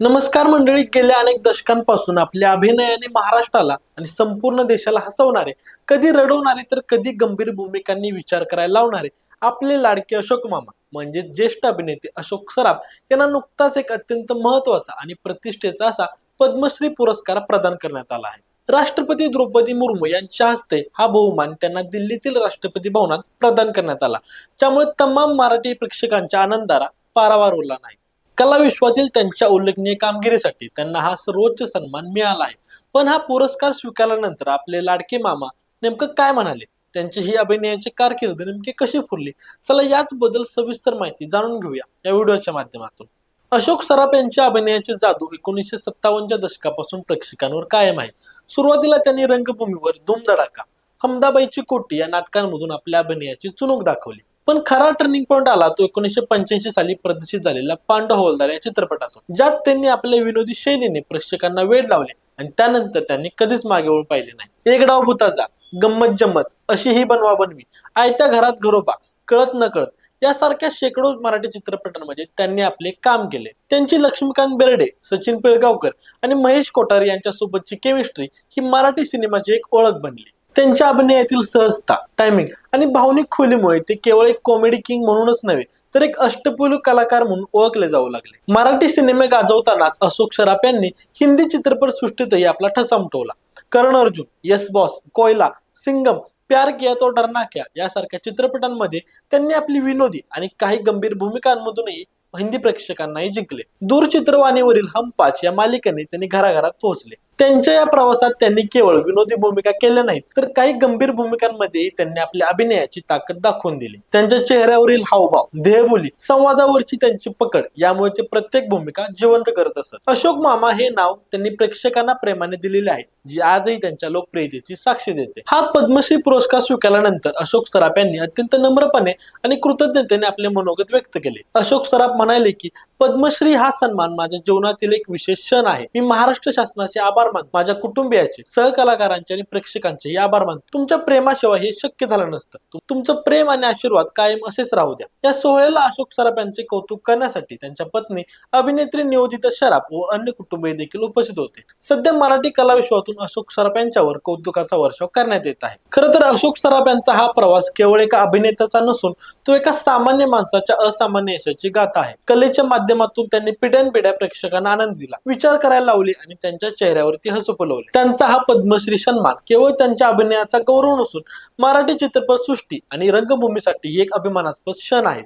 नमस्कार मंडळी. गेल्या अनेक दशकांपासून आपल्या अभिनयाने महाराष्ट्राला आणि संपूर्ण देशाला हसवणारे कधी रडवणारे तर कधी गंभीर भूमिकांनी विचार करायला लावणारे आपले लाडके अशोक मामा म्हणजे ज्येष्ठ अभिनेते अशोक सराफ यांना नुकताच एक अत्यंत महत्त्वाचा आणि प्रतिष्ठेचा असा पद्मश्री पुरस्कार प्रदान करण्यात आला आहे. राष्ट्रपती द्रौपदी मुर्मू यांच्या हस्ते हा बहुमान त्यांना दिल्लीतील राष्ट्रपती भवनात प्रदान करण्यात आला. त्यामुळे तमाम मराठी प्रेक्षकांच्या आनंदाला पारावार उरला नाही. कला विश्वातील त्यांच्या उल्लेखनीय कामगिरीसाठी त्यांना हा सर्वोच्च सन्मान मिळाला आहे. पण हा पुरस्कार स्वीकारल्यानंतर आपले लाडके मामा नेमकं काय म्हणाले? त्यांची ही अभिनयाची कारकीर्द नेमकी कशी फुरली चला याच बद्दल सविस्तर माहिती जाणून घेऊया या व्हिडिओच्या माध्यमातून. अशोक सराफ यांच्या अभिनयाची जादू एकोणीसशे सत्तावन्नच्या दशकापासून प्रेक्षकांवर कायम आहे. सुरुवातीला त्यांनी रंगभूमीवर धूमधडाका हमदाबाईची कोटी या नाटकांमधून आपल्या अभिनयाची चुणूक दाखवली. पण खरा टर्निंग पॉईंट आला तो एकोणीसशे पंच्याऐंशी साली प्रदर्शित झालेला पांडव हवालदार या चित्रपटातून ज्यात त्यांनी आपल्या विनोदी शैलीने प्रेक्षकांना वेळ लावले आणि त्यानंतर त्यांनी कधीच मागे वळून पाहिले नाही. एक डाव भूताचा गंमत जम्मत अशी ही बनवा बनवी आयत्या घरात घरोबा कळत न कळत यासारख्या शेकडो मराठी चित्रपटांमध्ये त्यांनी आपले काम केले. त्यांची लक्ष्मीकांत बेर्डे सचिन पिळगावकर आणि महेश कोठारे यांच्यासोबतची केमिस्ट्री ही मराठी सिनेमाची एक ओळख बनली. त्यांच्या अभिनयातील सहजता टायमिंग आणि भावनिक खोलीमुळे ते केवळ एक कॉमेडी किंग म्हणूनच नव्हे तर एक अष्टपैलू कलाकार म्हणून ओळखले जाऊ लागले. मराठी सिनेमे गाजवतानाच अशोक सराफ यांनी हिंदी चित्रपट सृष्टीतही आपला ठसा उमटवला. करण अर्जुन यस बॉस कोयला सिंगम प्यार किया तो डरना क्या यासारख्या चित्रपटांमध्ये त्यांनी आपली विनोदी आणि काही गंभीर भूमिकांमधूनही हिंदी प्रेक्षकांनाही जिंकले. दूरचित्रवाणीवरील हमपास या मालिकेने त्यांनी घराघरात पोहोचले. त्यांच्या या प्रवासात त्यांनी केवळ विनोदी भूमिका केल्या नाहीत तर काही गंभीर भूमिकांमध्येही त्यांनी आपल्या अभिनयाची ताकद दाखवून दिली. त्यांच्या चेहऱ्यावरील हावभाव देहबोली संवादावरची त्यांची पकड यामुळे ते प्रत्येक भूमिका जिवंत करत असत. अशोक मामा हे नाव त्यांनी प्रेक्षकांना प्रेमाने दिलेले आहे जी आजही त्यांच्या लोकप्रियतेची साक्षी देते. हा पद्मश्री पुरस्कार स्वीकारल्यानंतर अशोक सराफ यांनी अत्यंत नम्रपणे आणि कृतज्ञतेने आपले मनोगत व्यक्त केले. अशोक सराफ म्हणाले की पद्मश्री हा सन्मान माझ्या जीवनातील एक विशेष क्षण आहे. मी महाराष्ट्र शासनाचे आभार मानतो. माझ्या कुटुंबियाचे सहकलाकारांचे आणि प्रेक्षकांचे आभार मानतो. तुमच्या प्रेमाशिवाय हे शक्य झालं नसतं. तुमचं प्रेम आणि आशीर्वाद कायम असेच राहू द्या. या सोहळ्याला अशोक सराफ यांचे कौतुक करण्यासाठी त्यांच्या पत्नी अभिनेत्री नियोजिता शराफ व अन्य कुटुंबीय देखील उपस्थित होते. सध्या मराठी कला विश्वातून अशोक सराफ यांच्यावर कौतुकाचा वर्षाव करण्यात येत आहे. खरं तर अशोक सराफ यांचा हा प्रवास केवळ एका अभिनेत्याचा नसून तो एका सामान्य माणसाच्या असामान्य यशाची गाथा आहे. कलेच्या माध्यमातून त्यांनी पिढ्यानपिढ्या प्रेक्षकांना आनंद दिला. विचार करायला लावले आणि त्यांच्या चेहऱ्यावरती हसू पलवले. त्यांचा हा पद्मश्री सन्मान केवळ त्यांच्या अभिनयाचा गौरव नसून मराठी चित्रपट सृष्टी आणि रंगभूमीसाठी एक अभिमानास्पद क्षण आहे.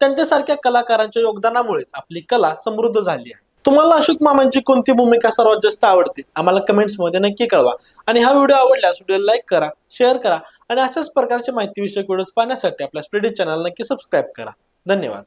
त्यांच्यासारख्या कलाकारांच्या योगदानामुळेच आपली कला समृद्ध झाली आहे. तुम्हाला अशोक मामांची कोणती भूमिका सर्वात जास्त आवडते? आम्हाला कमेंट्समध्ये नक्की कळवा. आणि हा व्हिडिओ आवडल्यास व्हिडिओ लाईक करा शेअर करा आणि अशाच प्रकारच्या माहितीविषयक व्हिडिओज पाहण्यासाठी आपल्या स्प्रेडी चॅनल नक्की सबस्क्राईब करा. धन्यवाद.